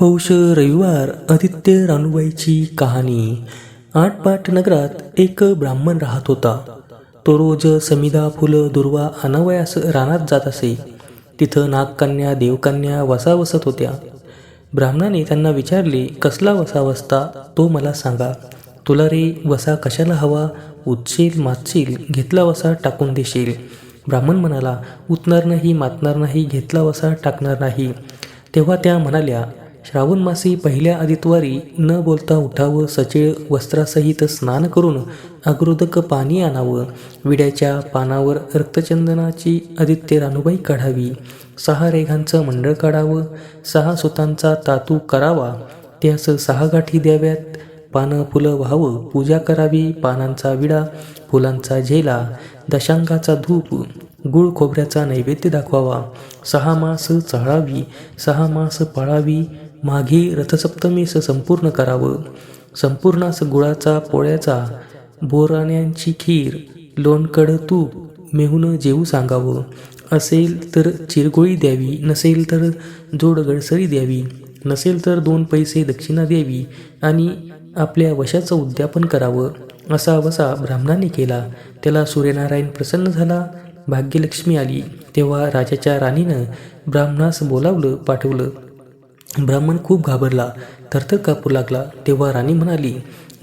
पौष रविवार आदित्य रानूबाईची कहाणी. आठपाट नगरात एक ब्राह्मण राहत होता. तो रोज समिधा फुलं दुर्वा अनावयास रानात जात असे. तिथं नागकन्या देवकन्या वसा वसत होत्या. ब्राह्मणाने त्यांना विचारले कसला वसा वसता तो मला सांगा. तुला रे वसा कशाला हवा? उचशील मातशील घेतला वसा टाकून देशील. ब्राह्मण म्हणाला उतणार नाही मातणार नाही घेतला वसा टाकणार नाही. तेव्हा त्या म्हणाल्या श्रावण मासी पहिल्या आदित्वारी न बोलता उठावं सचेळ वस्त्रासहित स्नान करून अग्रोदक पाणी आणावं. विड्याच्या पानावर रक्तचंदनाची आदित्य रानुबाई काढावी. सहा रेघांचं मंडळ काढावं. सहा सुतांचा तातू करावा. त्यास सहा गाठी द्याव्यात. पानं फुलं व्हावं. पूजा करावी. पानांचा विडा फुलांचा झेला दशांकाचा धूप गुळ खोबऱ्याचा नैवेद्य दाखवावा. सहा मास चळावी सहा मास पाळावी. माघी रथसप्तमीस संपूर्ण करावं. संपूर्णास गुळाचा पोळ्याचा बोराण्यांची खीर लोणकड तूप मेहून जेवू सांगावं. असेल तर चिरगोळी द्यावी नसेल तर जोड गडसरी द्यावी नसेल तर दोन पैसे दक्षिणा द्यावी आणि आपल्या वशाचं उद्यापन करावं. असा वसा ब्राह्मणाने केला. त्याला सूर्यनारायण प्रसन्न झाला भाग्यलक्ष्मी आली. तेव्हा राजाच्या राणीनं ब्राह्मणास बोलावलं पाठवलं. ब्राह्मण खूप घाबरला थरथर कापू लागला. तेव्हा राणी म्हणाली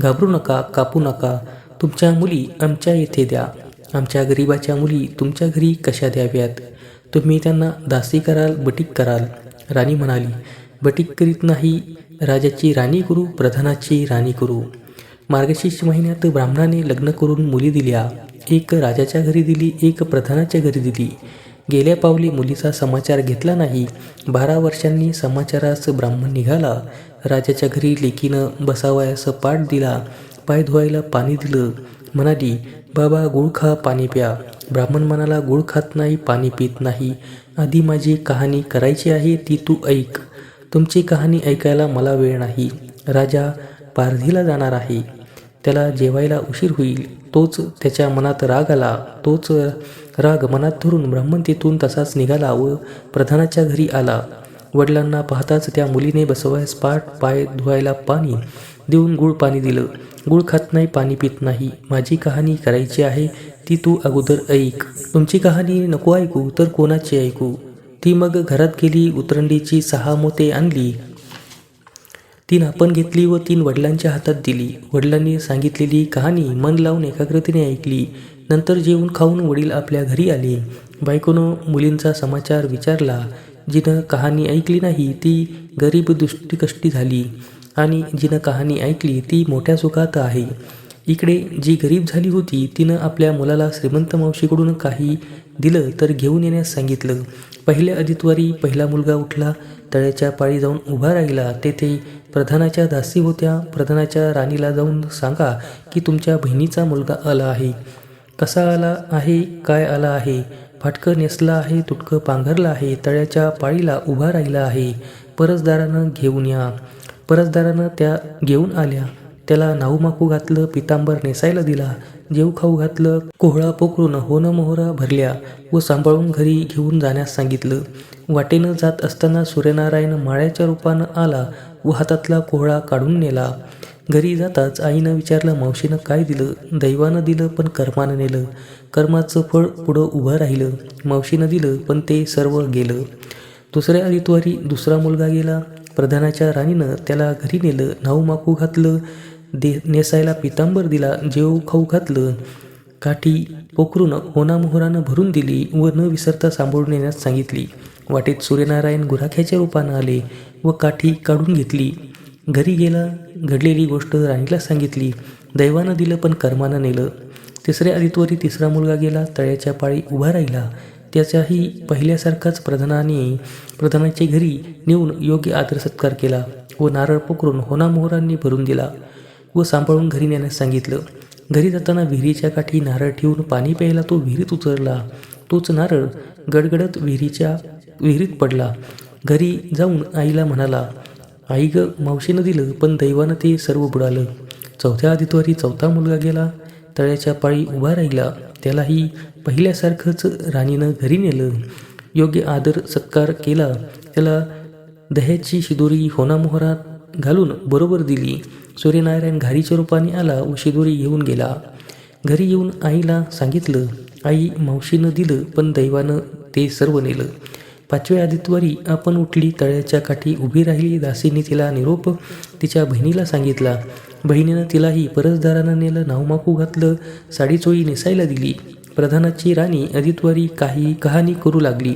घाबरू नका कापू नका. तुमच्या मुली आमच्या येथे द्या. आमच्या गरिबाच्या मुली तुमच्या घरी कशा द्याव्यात? तुम्ही त्यांना दासी कराल बटीक कराल. राणी म्हणाली बटीक करीत नाही राजाची राणी करू प्रधानाची राणी करू. मार्गशीर्ष महिन्यात ब्राह्मणाने लग्न करून मुली दिल्या. एक राजाच्या घरी दिली एक प्रधानाच्या घरी दिली. गेल्या पावली मुलीचा समाचार घेतला नाही. बारा वर्षांनी समाचारास ब्राह्मण निघाला. राजाच्या घरी लेकीनं बसावयास पाठ दिला. पाय धुवायला पाणी दिलं. म्हणाली बाबा गुळ खा पाणी प्या. ब्राह्मण म्हणाला गुळ खात नाही पाणी पित नाही. आधी माझी कहाणी करायची आहे ती तू ऐक. तुमची कहाणी ऐकायला मला वेळ नाही. राजा पारधीला जाणार आहे. त्याला जेवायला उशीर होईल. तोच त्याच्या मनात राग आला. तोच राग मनात धरून ब्राह्मण तिथून तसाच निघाला व प्रधानाच्या घरी आला. वडिलांना पाहताच त्या मुलीने बसवायस पाठ पाय धुवायला पाणी देऊन गुळ पाणी दिलं. गुळ खात नाही पाणी पित नाही. माझी कहाणी करायची आहे ती तू अगोदर ऐक. तुमची कहाणी नको ऐकू तर कोणाची ऐकू? ती मग घरात गेली उतरंडीची सहा मोते आणली. तीन आपण घेतली व तीन वडिलांच्या हातात दिली. वडिलांनी सांगितलेली कहाणी मन लावून एकाग्रतेने ऐकली. नंतर जेवून खाऊन वडील आपल्या घरी आले. बायकोनं मुलींचा समाचार विचारला. जिनं कहाणी ऐकली नाही ती गरीब दुष्टीकष्टी झाली. आणि जिनं कहाणी ऐकली ती मोठ्या सुखात आहे. इकडे जी गरीब झाली होती तिनं आपल्या मुलाला श्रीमंत मावशीकडून काही दिलं तर घेऊन येण्यास सांगितलं. पहिल्या आदित्वारी पहिला मुलगा उठला तळ्याच्या पाळी जाऊन उभा राहिला. तेथे प्रधानाच्या दासी होत्या. प्रधानाच्या राणीला जाऊन सांगा की तुमच्या बहिणीचा मुलगा आला आहे. कसा आला आहे? काय आला आहे? फाटकं नेसला आहे तुटकं पांघरलं आहे तळ्याच्या पाळीला उभा राहिला आहे. परसदारानं घेऊन या. परसदारानं त्या घेऊन आल्या. त्याला नाऊमाकू घातलं पितांबर नेसायला दिला. जेव खाऊ घातलं कोहळा पोकळून होणं मोहरा भरल्या व सांभाळून घरी घेऊन जाण्यास सांगितलं. वाटेनं जात असताना सूर्यनारायण माळ्याच्या रूपानं आला व हातातला कोहळा काढून नेला. घरी जाताच आईनं विचारलं मावशीनं काय दिलं? दैवानं दिलं पण कर्मानं नेलं. कर्माचं फळ पुढं उभं राहिलं. मावशीनं दिलं पण ते सर्व गेलं. दुसऱ्या रितवारी दुसरा मुलगा गेला. प्रधानाच्या राणीनं त्याला घरी नेलं नाऊ माकू घातलं. दे नेसायला पितांबर दिला जेव खाऊ घातलं. काठी पोखरून होनामोहरानं भरून दिली व न विसरता सांभाळून येण्यास सांगितली. वाटेत सूर्यनारायण गुराख्याच्या रूपानं आले व काठी काढून घेतली. घरी गेला घडलेली गोष्ट राणीला सांगितली. दैवानं दिलं पण कर्मानं नेलं. तिसऱ्या आदित्वरी तिसरा मुलगा गेला तळ्याच्या पाळी उभा राहिला. त्याच्याही पहिल्यासारखाच प्रधानाने प्रधानाच्या घरी नेऊन योग्य आदर सत्कार केला व नारळ पोखरून होनामोहरांनी भरून दिला. व सांभाळून घरी नेण्यास सांगितलं. घरी जाताना विहिरीच्या काठी नारळ ठेवून पाणी प्यायला तो विहिरीत उतरला. तोच नारळ गडगडत विहिरीच्या विहिरीत पडला. घरी जाऊन आईला म्हणाला आई ग मावशीनं दिलं पण दैवानं ते सर्व बुडालं. चौथ्या आदित्वारी चौथा मुलगा गेला. तळ्याच्या पाळी उभा राहिला. त्यालाही पहिल्यासारखंच राणीनं घरी नेलं. योग्य आदर सत्कार केला. त्याला दह्याची शिदोरी होनामोहरात घालून बरोबर दिली. सूर्यनारायण घारीच्या रूपाने आला व शिदोरी घेऊन गेला. घरी येऊन आईला सांगितलं आई मावशीनं दिलं पण दैवानं ते सर्व नेलं. पाचव्या आदित्यवारी आपण उठली तळ्याच्या काठी उभी राहिली दासीने तिला निरोप तिच्या बहिणीला सांगितला. बहिणीनं तिलाही परसदारानं नेलं नावमाकू घातलं साडीचोळी नेसायला दिली. प्रधानाची राणी आदित्यवारी काही कहाणी करू लागली.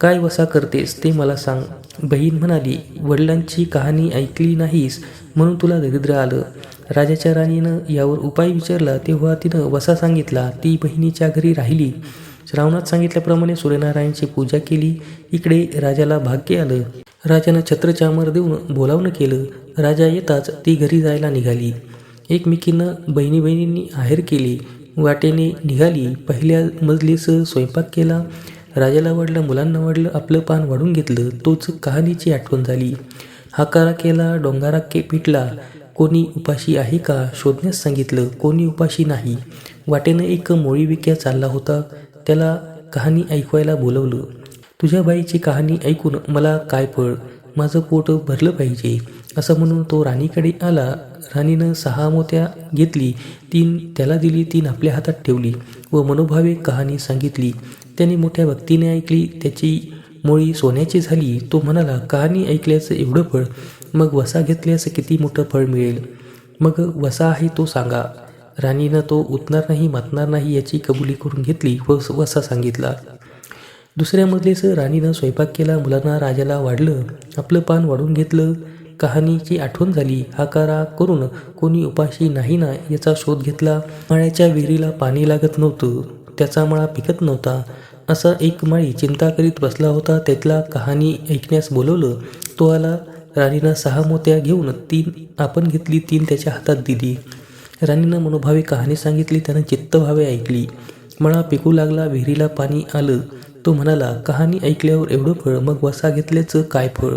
काय वसा करतेस ते मला सांग. बहीण म्हणाली वडिलांची कहाणी ऐकली नाहीस म्हणून तुला दरिद्र आलं. राजाच्या राणीनं यावर उपाय विचारला तेव्हा तिनं वसा सांगितला ती बहिणीच्या घरी राहिली. श्रावणात सांगितल्याप्रमाणे सूर्यनारायणची पूजा केली इकडे राजाला भाग्य आलं. राजानं छत्रचामर देऊन बोलावणं केलं राजा येताच ती घरी जायला निघाली. एकमेकीनं बहिणी बहिणींनी आहेर केली वाटेने निघाली पहिल्या मजलीस स्वयंपाक केला राजाला वाढलं मुलांना वाढलं आपलं पान वाढून घेतलं तोच कहाणीची आठवण झाली. हाकारा केला डोंगारा के पिटला. कोणी उपाशी आहे का शोधण्यास सांगितलं कोणी उपाशी नाही. वाटेनं एक मोळी विक्या चालला होता. त्याला कहाणी ऐकवायला बोलवलं. तुझ्या बाईची कहाणी ऐकून मला काय फळ? माझं पोट भरलं पाहिजे. असं म्हणून तो राणीकडे आला. राणीनं सहा मोत्या घेतली तीन त्याला दिली तीन आपल्या हातात ठेवली व मनोभावे कहाणी सांगितली. त्याने मोठ्या भक्तीने ऐकली त्याची मुळी सोन्याची झाली. तो म्हणाला कहाणी ऐकल्याचं एवढं फळ मग वसा घेतल्यास किती मोठं फळ मिळेल? मग वसा आहे तो सांगा. राणीनं तो उतणार नाही मातणार नाही याची कबुली करून घेतली व वसा सांगितला. दुसऱ्या मजलेस राणीनं स्वयंपाक केला मुलांना राजाला वाढलं आपलं पान वाढून घेतलं. कहाणीची आठवण झाली. हाकारा करून कोणी उपाशी नाही ना याचा शोध घेतला. माळ्याच्या विहिरीला पाणी लागत नव्हतं. त्याचा मळा पिकत नव्हता. असा एक माळी चिंता करीत बसला होता. त्यातला कहाणी ऐकण्यास बोलवलं. तो आला. राणीनं सहा मोत्या घेऊन तीन आपण घेतली तीन त्याच्या हातात दिली. राणीनं मनोभावे कहाणी सांगितली त्यानं चित्तभावे ऐकली. मळा पिकू लागला विहिरीला पाणी आलं. तो म्हणाला कहाणी ऐकल्यावर एवढं फळ मग वसा घेतल्याचं काय फळ?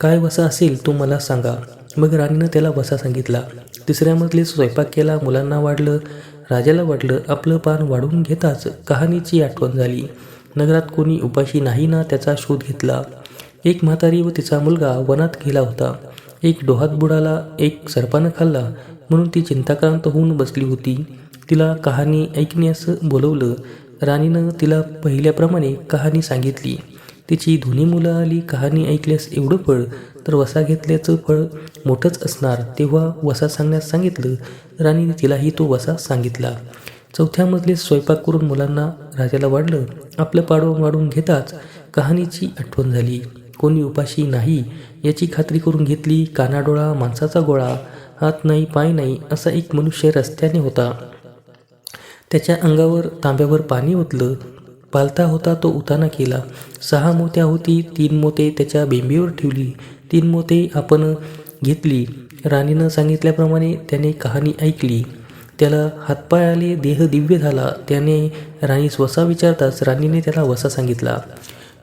काय वसा असेल तो मला सांगा. मग राणीनं त्याला वसा सांगितला. तिसऱ्या मजले स्वयंपाक केला मुलांना वाढलं राजाला वाटलं आपलं पान वाढून घेताच कहाणीची आठवण झाली. नगरात कोणी उपाशी नाही ना त्याचा शोध घेतला. एक म्हातारी व तिचा मुलगा वनात गेला होता. एक डोहात बुडाला एक सर्पानं खाल्ला म्हणून ती चिंताक्रांत होऊन बसली होती. तिला कहाणी ऐकण्यास बोलवलं. राणीनं तिला पहिल्याप्रमाणे कहाणी सांगितली. तिची दोन्ही मुलं आली कहाणी ऐकल्यास एवढं फळ तर वसा घेतल्याचं फळ मोठंच असणार. तेव्हा वसा सांगण्यास सांगितलं राणीने तिलाही तो वसा सांगितला. चौथ्या मजले स्वयंपाक करून मुलांना राजाला वाढलं. आपलं पाडवं वाढून घेताच कहाणीची आठवण झाली. कोणी उपाशी नाही याची खात्री करून घेतली कानाडोळा माणसाचा गोळा हात नाही पाय नाही असा एक मनुष्य रस्त्याने होता. त्याच्या अंगावर तांब्यावर पाणी ओतलं. पालता होता तो उताना केला. सहा मोत्या होती तीन मोते त्याच्या बेंबीवर ठेवली. तीन मोते आपण घेतली. राणीनं सांगितल्याप्रमाणे त्याने कहाणी ऐकली. त्याला हातपाय आले देह दिव्य झाला. त्याने राणीस वसा विचारताच राणीने त्याला वसा सांगितला.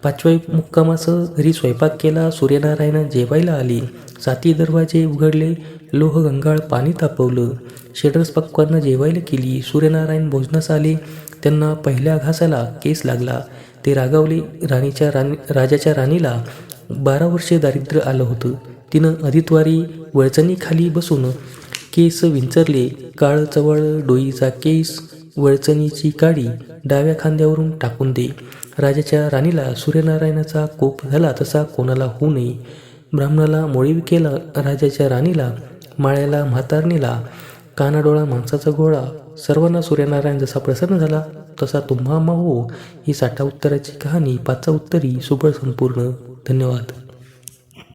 पाचव्या मुक्कामाचं घरी स्वयंपाक केला सूर्यनारायण जेवायला आली. साती दरवाजे उघडले लोह गंगाळ पाणी तापवलं. शेडर्स पक्वांना जेवायला केली. सूर्यनारायण भोजनास आले. त्यांना पहिल्या घासाला केस लागला. ते रागावले राणीच्या राणी राजाच्या राणीला बारा वर्षे दारिद्र्य आलं होतं. तिनं अधितवारी वळचणीखाली बसून केस विंचरले. काळ चवळ डोईचा केस वळचणीची काडी डाव्या खांद्यावरून टाकून दे. राजाच्या राणीला सूर्यनारायणाचा कोप झाला तसा कोणाला होऊ नये. ब्राह्मणाला मोळीविकेला राजाच्या राणीला माळ्याला म्हातारणीला कानाडोळा माणसाचा गोळा सर्वांना सूर्यनारायण जसा प्रसन्न झाला तसा तुम्हा हो ही साठा उत्तराची कहाणी पाचचा उत्तरी सुबळ संपूर्ण. धन्यवाद.